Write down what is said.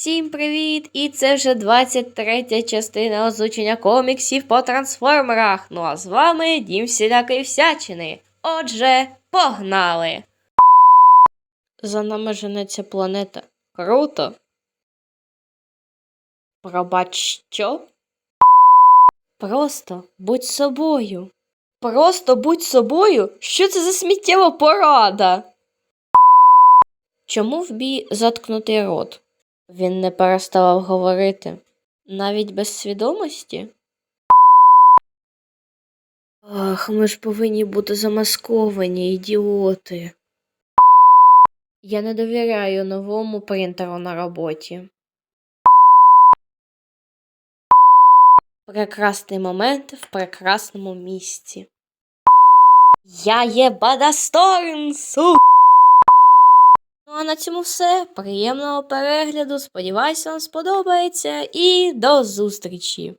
Всім привіт! І це вже 23 частина озвучення коміксів по трансформерах. Ну а з вами Дім всілякої всячини. Отже, погнали! За нами женеться планета. Круто. Пробач що? Просто будь собою. Просто будь собою? Що це за сміттєва порада? Чому в бій заткнутий рот? Він не переставав говорити. Навіть без свідомості? Ах, ми ж повинні бути замасковані, ідіоти. Я не довіряю новому принтеру на роботі. Прекрасний момент в прекрасному місці. Я є Бадасторн, су! На цьому все. Приємного перегляду. Сподіваюся, вам сподобається. І до зустрічі!